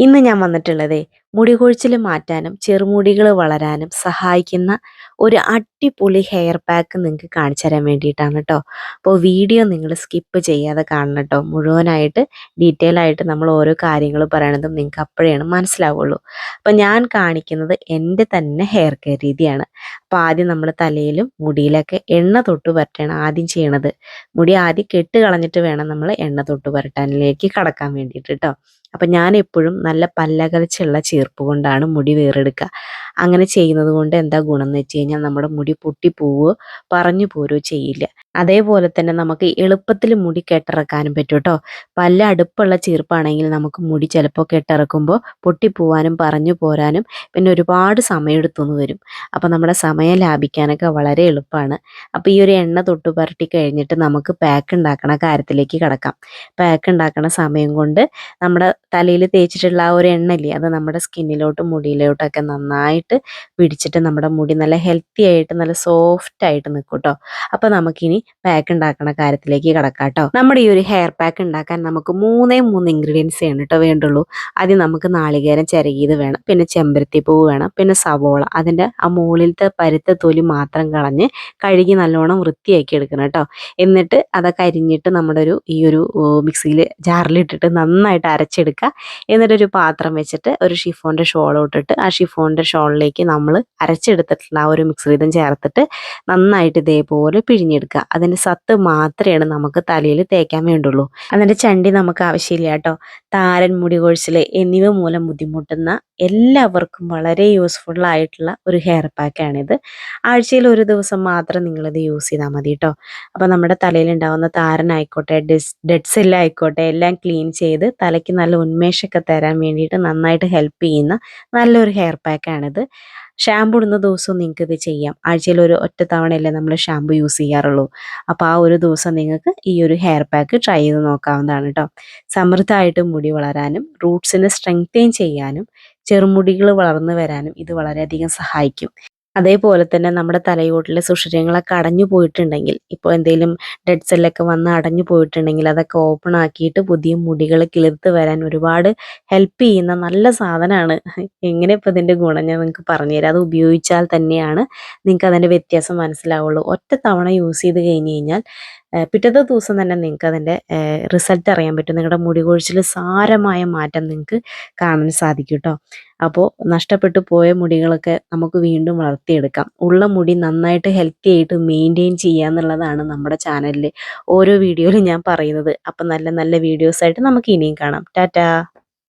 ഇന്ന് ഞാൻ വന്നിട്ടുള്ളത് മുടി കൊഴിച്ചിൽ മാറ്റാനും ചെറുമുടികൾ വളരാനും സഹായിക്കുന്ന ഒരു അടിപൊളി ഹെയർ പാക്ക് നിങ്ങൾക്ക് കാണിച്ചു തരാൻ വേണ്ടിയിട്ടാണ് കേട്ടോ അപ്പോൾ വീഡിയോ നിങ്ങൾ സ്കിപ്പ് ചെയ്യാതെ കാണണം കേട്ടോ മുഴുവനായിട്ട് ഡീറ്റെയിൽ ആയിട്ട് നമ്മൾ ഓരോ കാര്യങ്ങൾ പറയണതും നിങ്ങൾക്ക് അപ്പോഴാണ് മനസ്സിലാവുള്ളൂ. അപ്പോൾ ഞാൻ കാണിക്കുന്നത് എന്റെ തന്നെ ഹെയർ കെയർ രീതിയാണ്. അപ്പോൾ ആദ്യം നമ്മൾ തലയിലും മുടിയിലൊക്കെ എണ്ണ തൊട്ട് പരട്ടാണ് ആദ്യം ചെയ്യണത്. മുടി ആദ്യം കെട്ട് കളഞ്ഞിട്ട് വേണം നമ്മൾ എണ്ണ തൊട്ട് പരട്ടാനിലേക്ക് കടക്കാൻ വേണ്ടിയിട്ട് കേട്ടോ അപ്പം ഞാൻ എപ്പോഴും നല്ല പല്ലകലച്ചുള്ള ചീർപ്പ് കൊണ്ടാണ് മുടി വേറെടുക്കുക. അങ്ങനെ ചെയ്യുന്നത് കൊണ്ട് എന്താ ഗുണം എന്ന് വെച്ച് കഴിഞ്ഞാൽ നമ്മുടെ മുടി പൊട്ടിപ്പോവോ പറഞ്ഞു പോരുകയോ ചെയ്യില്ല. അതേപോലെ തന്നെ നമുക്ക് എളുപ്പത്തിൽ മുടി കെട്ടിറക്കാനും പറ്റും കേട്ടോ. പല അടുപ്പുള്ള ചീർപ്പാണെങ്കിൽ നമുക്ക് മുടി ചിലപ്പോൾ കെട്ടിറക്കുമ്പോൾ പൊട്ടിപ്പോവാനും പറഞ്ഞു പോരാനും പിന്നെ ഒരുപാട് സമയം എടുത്തുനിന്ന് വരും. അപ്പോൾ നമ്മുടെ സമയം ലാഭിക്കാനൊക്കെ വളരെ എളുപ്പമാണ്. അപ്പോൾ ഈ ഒരു എണ്ണ തൊട്ട് പുരട്ടി കഴിഞ്ഞിട്ട് നമുക്ക് പാക്ക് ഉണ്ടാക്കണ കാര്യത്തിലേക്ക് കിടക്കാം. പാക്ക് ഉണ്ടാക്കണ സമയം കൊണ്ട് നമ്മുടെ തലയിൽ തേച്ചിട്ടുള്ള ആ ഒരു എണ്ണല്ലേ അത് നമ്മുടെ സ്കിന്നിലോട്ടും മുടിയിലോട്ടൊക്കെ നന്നായിട്ട് പിടിച്ചിട്ട് നമ്മുടെ മുടി നല്ല ഹെൽത്തി ആയിട്ട് നല്ല സോഫ്റ്റ് ആയിട്ട് നിൽക്കും കേട്ടോ അപ്പോൾ നമുക്കിനി പാക്ക് ഉണ്ടാക്കുന്ന കാര്യത്തിലേക്ക് കിടക്കാം കേട്ടോ നമ്മുടെ ഈ ഒരു ഹെയർ പാക്ക് ഉണ്ടാക്കാൻ നമുക്ക് മൂന്നേ മൂന്ന് ഇൻഗ്രീഡിയൻസ് ആണ് കേട്ടോ വേണ്ടുള്ളൂ. ആദ്യം നമുക്ക് നാളികേരം ചിരകിയത് വേണം പിന്നെ ചെമ്പരത്തി പൂവ് വേണം പിന്നെ സവോള. അതിന്റെ ആ മുകളിലത്തെ പരുത്ത തൊലി മാത്രം കളഞ്ഞ് കഴുകി നല്ലോണം വൃത്തിയാക്കി എടുക്കണം കേട്ടോ എന്നിട്ട് അതൊക്കെ അരിഞ്ഞിട്ട് നമ്മുടെ ഒരു ഈ ഒരു മിക്സിയിൽ ജാറിലിട്ടിട്ട് നന്നായിട്ട് അരച്ചെടുക്കുക എന്നിട്ടൊരു പാത്രം വെച്ചിട്ട് ഒരു ഷിഫോണിന്റെ ഷോൾ ഇട്ടിട്ട് ആ ഷിഫോണിന്റെ ഷോളിലേക്ക് നമ്മൾ അരച്ചെടുത്തിട്ടുള്ള ആ ഒരു മിക്സ് വീതം ചേർത്തിട്ട് നന്നായിട്ട് ഇതേപോലെ പിഴിഞ്ഞെടുക്കുക അതിന്റെ സത്ത് മാത്രമേ നമുക്ക് തലയിൽ തേക്കാൻ വേണ്ടുള്ളൂ. അതിന്റെ ചണ്ടി നമുക്ക് ആവശ്യമില്ല കേട്ടോ. താരൻ മുടി കൊഴിച്ചിൽ എന്നിവ മൂലം ബുദ്ധിമുട്ടുന്ന എല്ലാവർക്കും വളരെ യൂസ്ഫുൾ ആയിട്ടുള്ള ഒരു ഹെയർ പാക്കാണിത് ആഴ്ചയിൽ ഒരു ദിവസം മാത്രം നിങ്ങളിത് യൂസ് ചെയ്താൽ മതി കേട്ടോ അപ്പോൾ നമ്മുടെ തലയിൽ ഉണ്ടാകുന്ന താരനായിക്കോട്ടെ ഡെസ് ഡെഡ് സെല്ലായിക്കോട്ടെ എല്ലാം ക്ലീൻ ചെയ്ത് തലയ്ക്ക് നല്ല ഉന്മേഷമൊക്കെ തരാൻ വേണ്ടിയിട്ട് നന്നായിട്ട് ഹെൽപ്പ് ചെയ്യുന്ന നല്ലൊരു ഹെയർ പാക്കാണിത് ഷാമ്പു ഇടുന്ന ദിവസവും നിങ്ങൾക്ക് ഇത് ചെയ്യാം. ആഴ്ചയിൽ ഒരു ഒറ്റ തവണയല്ലേ നമ്മൾ ഷാമ്പു യൂസ് ചെയ്യാറുള്ളൂ. അപ്പോൾ ആ ഒരു ദിവസം നിങ്ങൾക്ക് ഈ ഒരു ഹെയർ പാക്ക് ട്രൈ ചെയ്ത് നോക്കാവുന്നതാണ് കേട്ടോ സമൃദ്ധമായിട്ട് മുടി വളരാനും റൂട്ട്സിനെ സ്ട്രെങ്തെയിൻ ചെയ്യാനും ചെറുമുടികൾ വളർന്നു വരാനും ഇത് വളരെയധികം സഹായിക്കും. അതേപോലെ തന്നെ നമ്മുടെ തലയോട്ടിലെ സുഷിരങ്ങളൊക്കെ അടഞ്ഞു പോയിട്ടുണ്ടെങ്കിൽ ഇപ്പോൾ എന്തെങ്കിലും ഡെഡ് സെല്ലൊക്കെ വന്ന് അടഞ്ഞു പോയിട്ടുണ്ടെങ്കിൽ അതൊക്കെ ഓപ്പൺ ആക്കിയിട്ട് പുതിയ മുടികൾ കിളിർത്ത് വരാൻ ഒരുപാട് ഹെൽപ്പ് ചെയ്യുന്ന നല്ല സാധനമാണ് എങ്ങനെ ഇപ്പോൾ ഇതിന്റെ ഗുണം ഞാൻ നിങ്ങൾക്ക് പറഞ്ഞുതരാം അത് ഉപയോഗിച്ചാൽ തന്നെയാണ് നിങ്ങൾക്ക് അതിന്റെ വ്യത്യാസം മനസ്സിലാവുള്ളൂ. ഒറ്റ തവണ യൂസ് ചെയ്ത് കഴിഞ്ഞ് കഴിഞ്ഞാൽ പിറ്റത്തെ ദിവസം തന്നെ നിങ്ങൾക്ക് അതിന്റെ റിസൾട്ട് അറിയാൻ പറ്റും. നിങ്ങളുടെ മുടി കൊഴിച്ചിൽ സാരമായ മാറ്റം നിങ്ങൾക്ക് കാണാൻ സാധിക്കും കേട്ടോ അപ്പോൾ നഷ്ടപ്പെട്ടു പോയ മുടികളൊക്കെ നമുക്ക് വീണ്ടും വളർത്തിയെടുക്കാം. ഉള്ള മുടി നന്നായിട്ട് ഹെൽത്തി ആയിട്ട് മെയിന്റെയിൻ ചെയ്യുക എന്നുള്ളതാണ് നമ്മുടെ ചാനലിൽ ഓരോ വീഡിയോയിലും ഞാൻ പറയുന്നത്. അപ്പം നല്ല നല്ല വീഡിയോസായിട്ട് നമുക്ക് ഇനിയും കാണാം. ടാറ്റാ!